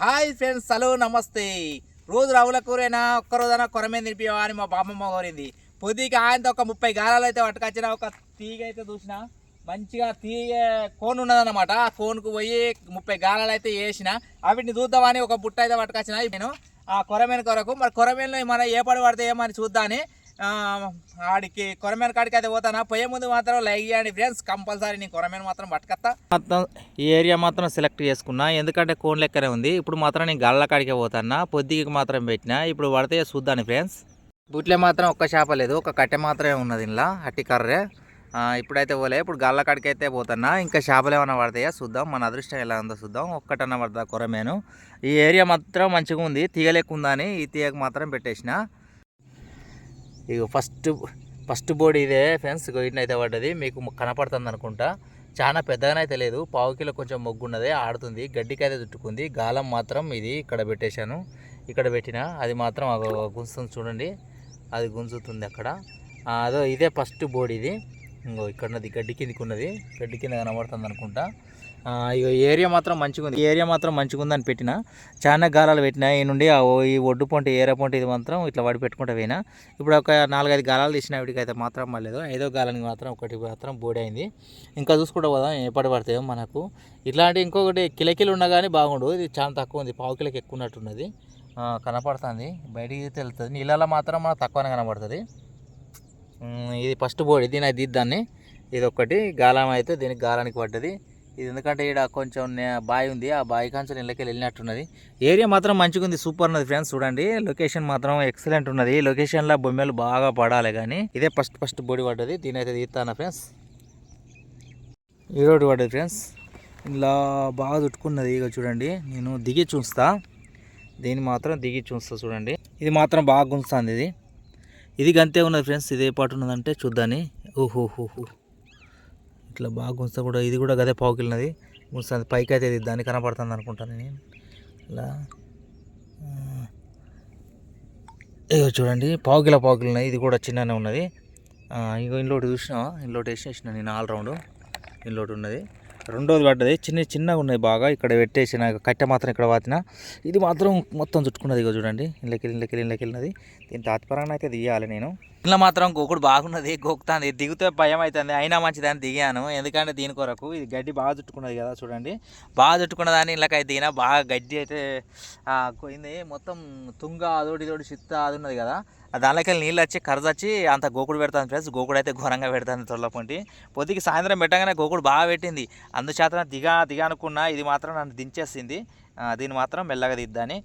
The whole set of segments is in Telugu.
హాయ్ ఫ్రెండ్స్ హలో నమస్తే. రోజు రావుల కూరైనా ఒక్క రోజైనా కొరమే తినిపివా అని మా బామ్మమ్మ కోరింది పొద్దుకి ఆయనతో ఒక ముప్పై గాలాలు అయితే పట్టుకొచ్చిన ఒక తీగ అయితే చూసిన మంచిగా తీగ కోన్ ఉన్నదన్నమాట. ఆ కోన్కు పోయి ముప్పై గాలాలు అయితే వేసిన. వాటిని చూద్దామని ఒక బుట్ట అయితే పట్టుకొచ్చిన. నేను ఆ కొరమేన కొరకు మరి కొరమేనలో మన ఏ పడి పడితే ఏమని చూద్దామని ఆడికి కొరమేన కాడికి అయితే పోతానా? పోయే ముందు మాత్రం లైక్ చేయండి ఫ్రెండ్స్. కంపల్సరీ నేను కొరమేన మాత్రం పట్టుకత్తా మొత్తం ఈ ఏరియా మాత్రం సెలెక్ట్ చేసుకున్నా. ఎందుకంటే కోన్ లెక్కనే ఉంది. ఇప్పుడు మాత్రం నేను గళ్ళ కాడికే పోతానా? పొద్దుకి మాత్రం పెట్టినా? ఇప్పుడు పడితే చూద్దాను ఫ్రెండ్స్. బుట్లే మాత్రం ఒక్క చేప లేదు. ఒక కట్టె మాత్రమే ఉన్నది ఇంట్లో అట్టి కర్రే. ఇప్పుడైతే పోలే. ఇప్పుడు గళ్ళ కాడికి అయితే పోతున్నా ఇంకా చేపలు ఏమైనా పడతాయా? చూద్దాం. మన అదృష్టం ఎలా ఉందో చూద్దాం. ఒక్కటన్నా పడతా కొరమేను. ఈ ఏరియా మాత్రం మంచిగా ఉంది. తీగలేకుందని ఈ తీగకు మాత్రం పెట్టేసిన. ఇక ఫస్ట్ ఫస్ట్ బోర్డు ఇదే ఫ్రెండ్స్ ఇగో అయితే పడ్డది. మీకు కనపడుతుంది అనుకుంటా. చాలా పెద్దగానే అయితే లేదు. పావు కిలో కొంచెం మొగ్గున్నది ఆడుతుంది. గడ్డికి అయితే చుట్టుకుంది. గాలం మాత్రం ఇది ఇక్కడ పెట్టేశాను. ఇక్కడ పెట్టిన అది మాత్రం గుంజుతుంది చూడండి. అది గుంజుతుంది అక్కడ. అదో ఇదే ఫస్ట్ బోర్డు ఇది. ఇంకో ఇక్కడ ఉన్నది గడ్డి కిందకి ఉన్నది గడ్డి కింద కనబడుతుంది అనుకుంటా. ఏరియా మాత్రం మంచిగా ఉంది ఈ ఏరియా మాత్రం మంచిగా ఉందని పెట్టిన చాలా గాలాలు పెట్టిన ఈ నుండి ఆ ఓ- ఈ ఒడ్డు పొంట ఏరియా పొంట ఇది మాత్రం ఇట్లా వడి పెట్టుకుంటా పోయినా. ఇప్పుడు ఒక నాలుగైదు గాలాలు తీసిన వీటికి అయితే మాత్రం మళ్ళీ ఐదో గాలానికి మాత్రం ఒకటి మాత్రం బోడైంది అయింది. ఇంకా చూసుకుంటా పోదాం ఎప్పటి పడతాయో మనకు. ఇట్లాంటి ఇంకొకటి కిలకిలు ఉన్నా కానీ బాగుండు. ఇది చాలా తక్కువ ఉంది పావు కిలోకి ఎక్కువ ఉన్నట్టున్నది కనపడుతుంది. బయటికి తెలుస్తుంది. నీళ్ళలో మాత్రం మనకు తక్కువనే కనపడుతుంది. ఇది ఫస్ట్ బోడి దీని అది దాన్ని. ఇది ఒకటి గాలం అయితే దీనికి గాలానికి పడ్డది. ఇది ఎందుకంటే ఇక్కడ కొంచెం బావి ఉంది. ఆ బావి కాంచెం ఇళ్ళకి వెళ్ళినట్టున్నది. ఏరియా మాత్రం మంచిగా ఉంది సూపర్ ఉన్నది ఫ్రెండ్స్ చూడండి లొకేషన్ మాత్రం ఎక్సలెంట్ ఉన్నది లొకేషన్లో బొమ్మలు బాగా పడాలి కానీ ఇదే ఫస్ట్ ఫస్ట్ బోడి పడ్డది. దీని అయితే తీస్తాను ఫ్రెండ్స్ ఈ రోడ్డు పడ్డది ఫ్రెండ్స్ ఇలా బాగా చుట్టుకున్నది ఇక చూడండి. నేను దిగి చూస్తా. దీన్ని మాత్రం దిగి చూస్తా చూడండి. ఇది మాత్రం బాగా గుంస్తుంది ఇది. ఇది గంతే ఉన్నది ఫ్రెండ్స్ ఇది ఏ పాటు ఉన్నదంటే చూద్దాని. ఓహోహోహో. ఇట్లా బాగా గుంచుతా కూడా ఇది కూడా గదే పావుకిల్నది గుంచుతుంది పైకి అయితే ఇది దాన్ని కనపడుతుంది అనుకుంటాను నేను. ఇలా. ఇగో చూడండి. పావుకిల పావుకిల్ ఇది కూడా చిన్ననే ఉన్నది. ఇంకో ఇంట్లోటి చూసినా ఇంట్లోటి వేసేసిన నేను ఆల్రౌండ్ ఇంట్లోటి ఉన్నది. రెండోది పడ్డది. చిన్న చిన్నగా ఉన్నాయి బాగా. ఇక్కడ పెట్టేసిన కట్టె మాత్రం ఇక్కడ వాతిన. ఇది మాత్రం మొత్తం చుట్టుకున్నది ఇగో చూడండి. ఇళ్ళకి ఇళ్ళకి ఇళ్ళకి వెళ్ళినది. దీని తాత్పరంగా అయితే తీయాలి నేను. ఇలా మాత్రం గోకుడు బాగున్నది గోకుతుంది. దిగితే భయం అవుతుంది అయినా మంచిదని దిగాను. ఎందుకంటే దీని కొరకు ఇది గడ్డి బాగా చుట్టుకున్నది కదా చూడండి. బాగా చుట్టుకున్న దాన్ని ఇళ్ళకైతే దిగిన బాగా గడ్డి అయితే పోయింది. మొత్తం తుంగ అదోటి ఇదోటి చిత్త అది ఉన్నది కదా. ఆ దానిలోకి నీళ్ళు వచ్చి కరజ వచ్చి అంత గోకుడు పెడతాను ఫ్రెండ్స్. గోకుడు అయితే ఘోరంగా పెడతాను తొల్లపంటి. పొద్దుకి సాయంత్రం పెట్టగానే గోకుడు బాగా పెట్టింది. అందుచేత దిగా దిగా అనుకున్నా ఇది మాత్రం నన్ను దించేసింది. దీన్ని మాత్రం మెల్లగా దిద్దాని.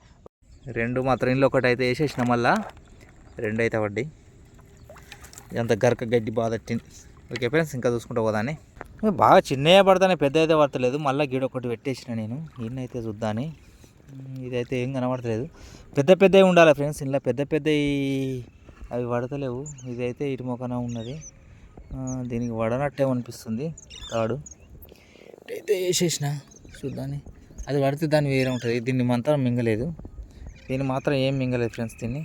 రెండు మాత్రం ఇంట్లో ఒకటి అయితే వేసేసిన మళ్ళా రెండు అయితే వడ్డీ ఎంత గరక గడ్డి బాగా తట్టింది ఓకే ఫ్రెండ్స్ ఇంకా చూసుకుంటూ పోదాని. బాగా చిన్నయ్య పడతానే పెద్ద అయితే పడతలేదు. మళ్ళీ గీడ ఒకటి పెట్టేసిన నేను. ఈయనైతే చూద్దాని. ఇదైతే ఏం కనబడతలేదు. పెద్ద పెద్దవి ఉండాలి ఫ్రెండ్స్ ఇలా పెద్ద పెద్దవి అవి పడతలేవు. ఇదైతే ఇటు మొక్కన ఉన్నది. దీనికి వడనట్టే అనిపిస్తుంది. తాడు అయితే వేసేసిన. చూద్దాని. అది పడితే దాన్ని వేరే ఉంటుంది. దీన్ని మాత్రం మింగలేదు. దీన్ని మాత్రం ఏం మింగలేదు ఫ్రెండ్స్ దీన్ని.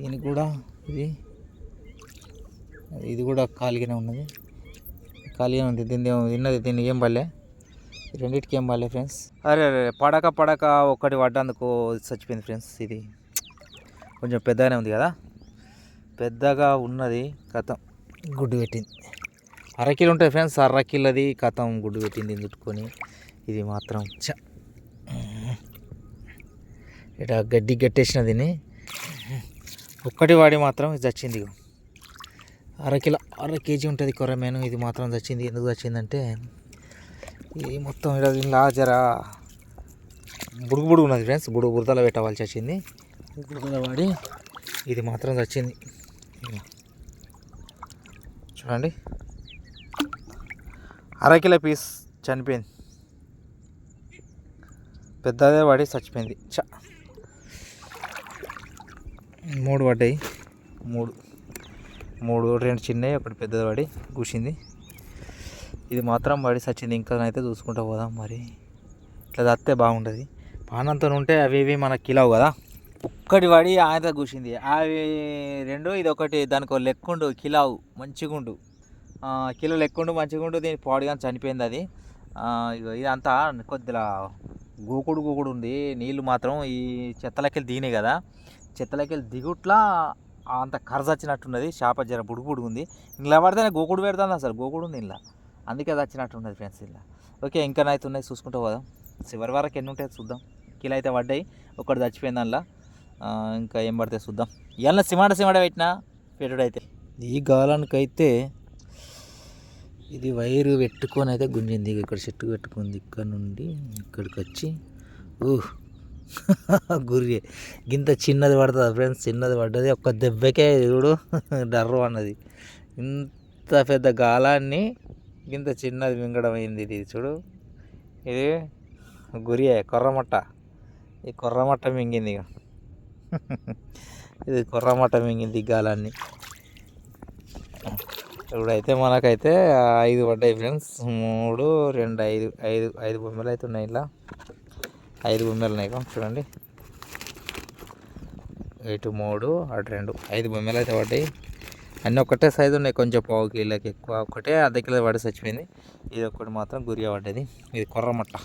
దీనికి కూడా ఇది ఇది కూడా ఖాళీగానే ఉన్నది. ఖాళీగా ఉంది. దీన్ని తిన్నది దీన్ని ఏం పల్లె రెండింటికి ఏం పల్లె ఫ్రెండ్స్. అరే అరే పడక పడక ఒక్కటి పడ్డందుకు చచ్చిపోయింది ఫ్రెండ్స్ ఇది. కొంచెం పెద్దగానే ఉంది కదా? పెద్దగా ఉన్నది కథం. గుడ్డు పెట్టింది. అరకిలో ఉంటుంది ఫ్రెండ్స్ అరకిలది కథం గుడ్డు పెట్టింది చుట్టుకొని ఇది మాత్రం చ ఇట గడ్డి గట్టేసిన దీన్ని. ఒక్కటి వాడి మాత్రం ఇది చచ్చింది. అరకిలో అర కేజీ ఉంటుంది కొరమేను ఇది మాత్రం చచ్చింది. ఎందుకు తెచ్చిందంటే ఇది మొత్తం ఇలా ఇలా జర బుడుగు బుడుగు ఉన్నది ఫ్రెండ్స్ బుడుగు బురదలో పెట్టవలసి వచ్చింది బురదలో వాడి ఇది మాత్రం చచ్చింది. చూడండి. అరకిల పీస్ చనిపోయింది. పెద్దదే పడి చచ్చిపోయింది. చ. మూడు పడ్డాయి. మూడు. మూడు రెండు చిన్నవి ఒకటి పెద్దది పడి కూసింది ఇది మాత్రం పడి సచ్చింది ఇంకా అయితే చూసుకుంటూ పోదాం మరి. ఇట్లా తత్తే బాగుంటుంది. పానంతో ఉంటే అవి ఇవి మనకి కిలవు కదా. ఒక్కటి పడి ఆయన కూసింది అవి రెండు ఇది ఒకటి దానికి లెక్కుండు కిలావు మంచిగుండు. కిలో లెక్కుండు మంచిగుండు దీని పాడుగా చనిపోయింది అది. ఇదంతా కొద్దిగా గోకుడు గోకుడు ఉంది. నీళ్ళు మాత్రం ఈ చెత్తలకెళ్ళి దిగినాయి కదా. చెత్తలకెళ్ళి దిగుట్లా అంత కరజ వచ్చినట్టున్నది షాప జర బుడుగు ఉంది ఇలా పడితేనే గోకుడు పెడతాను అసలు గోకుడు ఉంది ఇలా అందుకే అది వచ్చినట్టున్నది ఫ్రెండ్స్ ఇలా ఓకే ఇంకా అయితే ఉన్నాయి చూసుకుంటూ పోదాం. చివరి వరకు ఎన్ని ఉంటాయి చూద్దాం. కిలో అయితే పడ్డాయి ఒకటి చచ్చిపోయింది అందులో. ఇంకా ఏం పడితే చూద్దాం. ఇవాళ సిమాడ సిమాడ పెట్టినా? పెట్టుడైతే ఈ గాలానికైతే ఇది వైరు పెట్టుకొని అయితే గుంజింది. ఇక్కడ చెట్టు పెట్టుకుంది. ఇక్కడ నుండి ఇక్కడికి వచ్చి ఊహ్ గురి. ఇంత చిన్నది పడుతుంది ఫ్రెండ్స్ చిన్నది పడ్డది. ఒక్క దెబ్బకే చూడు డర్రు అన్నది. ఇంత పెద్ద గాలాన్ని ఇంత చిన్నది మింగడం అయింది ఇది చూడు. ఇది గురియే కొర్రమట్ట ఈ కొర్రమట్ట మింగింది ఇక ఇది కొర్రమట్ట మింగింది ఈ గాలాన్ని. ఇప్పుడైతే మనకైతే ఐదు పడ్డాయి ఫ్రెండ్స్. మూడు రెండు ఐదు ఐదు ఐదు బొమ్మలు అయితే ఉన్నాయి ఇలా. ఐదు బొమ్మలు ఉన్నాయి చూడండి. ఇటు మూడు అటు రెండు. ఐదు బొమ్మలు అయితే పడ్డాయి. అన్నీ ఒకటే సైజు ఉన్నాయి కొంచెం పావు కిలోకి ఎక్కువ. ఒకటే అర్ధ కిలో పడి చచ్చిపోయింది. ఇది ఒకటి మాత్రం గురిగా పడ్డది. ఇది కొర్రమట్ట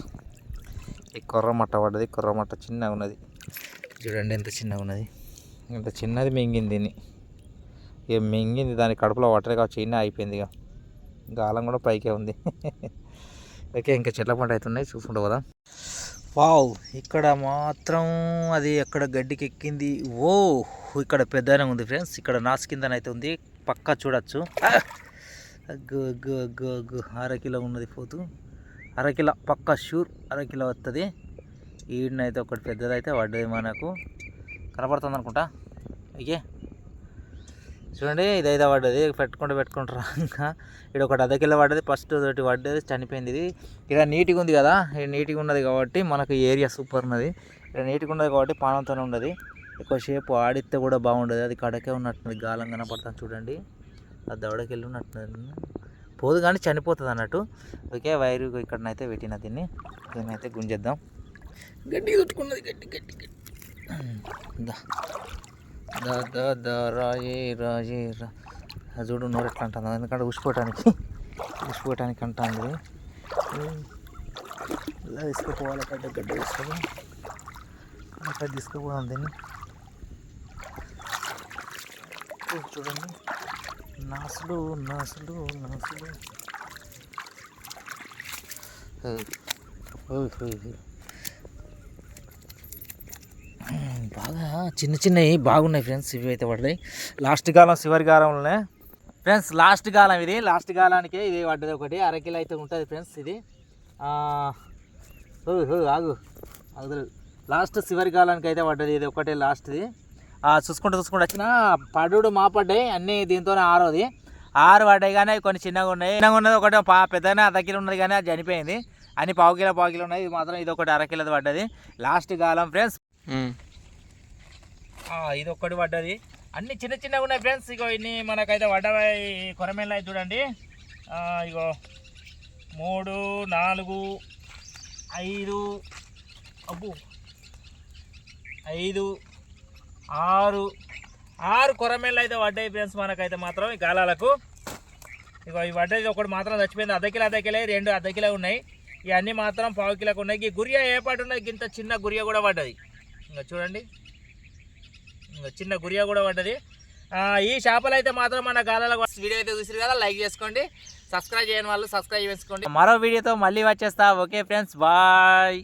ఈ కొర్రమట్ట పడ్డది. కొర్రమట్ట చిన్నగా ఉన్నది. చూడండి ఎంత చిన్నగా ఉన్నది. ఇంత చిన్నది మింగింది దీన్ని. ఇక మింగింది దాని కడుపులో వాటర్ కావచ్చు చిన్న అయిపోయింది ఇక. గాలం కూడా పైకే ఉంది. ఓకే ఇంకా చెట్ల పంట అవుతున్నాయి చూసుకుంటూ పోదా. వావ్ ఇక్కడ మాత్రం అది ఎక్కడ గడ్డికి ఎక్కింది ఓ ఇక్కడ పెద్దనే ఉంది ఫ్రెండ్స్. ఇక్కడ నాసు కిందనైతే ఉంది. పక్కా చూడొచ్చు. అగ్గు ఉన్నది పోతు. అరకిలో పక్క పక్కా షూర్ అరకిలో వస్తుంది ఈడినైతే ఒకటి పెద్దదైతే పడ్డది మనకు. కనపడుతుంది అనుకుంటా ఇకే చూడండి ఇదైతే పడ్డది. పెట్టుకుంటూ పెట్టుకుంటారా ఇంకా. ఇక్కడ ఒకటి అర్ధ పడ్డది ఫస్ట్ ఒకటి పడ్డది చనిపోయింది ఇది. ఇక్కడ నీట్గా ఉంది కదా ఇది నీట్గా ఉన్నది కాబట్టి మనకు ఏరియా సూపర్ ఉన్నది. ఇక్కడ నీట్గా ఉన్నది కాబట్టి పానంతోనే ఉన్నది. ఎక్కువసేపు ఆడితే కూడా బాగుండదు. అది కడకే ఉన్నట్టున్నది గాలం కనపడుతుంది చూడండి. అది దవడకి వెళ్ళి ఉన్నట్టున్నది పోదు కానీ చనిపోతుంది అన్నట్టు. ఓకే వైరు ఇక్కడనైతే పెట్టిన దీన్ని. దీన్నైతే అయితే గుంజేద్దాం. గడ్డి కొట్టుకున్నది గడ్డి గడ్డి గడ్డి. దా దా దా రాయే రాయే రా చూడు నోరు ఎట్లా అంటుంది. ఎందుకంటే ఉసిపోవటానికి ఉసిపోవటానికి అంటుంది ఇలా తీసుకుపోవాలి గడ్డ గడ్డ తీసుకుపో. అక్కడ తీసుకుపోదాం దీన్ని. చూడండి. నాసులు నాసులు నాసులు. బాగా చిన్న చిన్నవి బాగున్నాయి ఫ్రెండ్స్ ఇవి అయితే పడ్డాయి. లాస్ట్ కాలం చివరి కాలంలోనే. ఫ్రెండ్స్ లాస్ట్ కాలం ఇది. లాస్ట్ కాలానికి ఇది పడ్డది ఒకటి. అరకిలో అయితే ఉంటుంది ఫ్రెండ్స్ ఇది. ఆగు. ఆగుదలు లాస్ట్ చివరి కాలానికి అయితే పడ్డది ఇది ఒకటే లాస్ట్ది. చూసుకుంటూ చూసుకుంటూ వచ్చిన పడుడు మా పడ్డాయి. అన్నీ దీంతోనే ఆరోది. ఆరు పడ్డాయి కానీ కొన్ని చిన్నగా ఉన్నాయి. చిన్నగా ఉన్నది ఒకటి పా పెద్దనే అరకిలో ఉన్నది కానీ అది చనిపోయింది. అన్ని పావు కిలో పావు కిలో ఉన్నాయి. ఇది మాత్రం ఇది ఒకటి అరకిలోది పడ్డది. లాస్ట్ కాలం ఫ్రెండ్స్ ఇది ఒక్కటి పడ్డది. అన్ని చిన్న చిన్నగా ఉన్నాయి ఫ్రెండ్స్. ఇగో ఇన్ని మనకైతే పడ్డవి కొరమేళ్ళు అయితే చూడండి. ఇగో మూడు నాలుగు ఐదు అబ్బు ఐదు ఆరు ఆరు కొరమేళ్ళు అయితే పడ్డాయి ఫ్రెండ్స్ మనకైతే మాత్రం ఈ గాలాలకు. ఇగో ఈ పడ్డది ఒకటి మాత్రం చచ్చిపోయింది. అర్ధ కిలో రెండు అర్ధ కిలో ఉన్నాయి. ఇవన్నీ మాత్రం పావు కిలోకి ఉన్నాయి. ఈ గురియా ఏ పాటు ఉన్నాయి? ఇంత చిన్న గురియా కూడా పడ్డది. ఇంకా చూడండి. చిన్న గురియా కూడా పడ్డది. ఈ చేపలు అయితే మాత్రం మన గాలలో వీడియో అయితే చూసారు కదా లైక్ చేసుకోండి. సబ్స్క్రైబ్ చేయని వాళ్ళు సబ్స్క్రైబ్ చేసుకోండి. మరో వీడియోతో మళ్ళీ వచ్చేస్తా. Okay friends bye.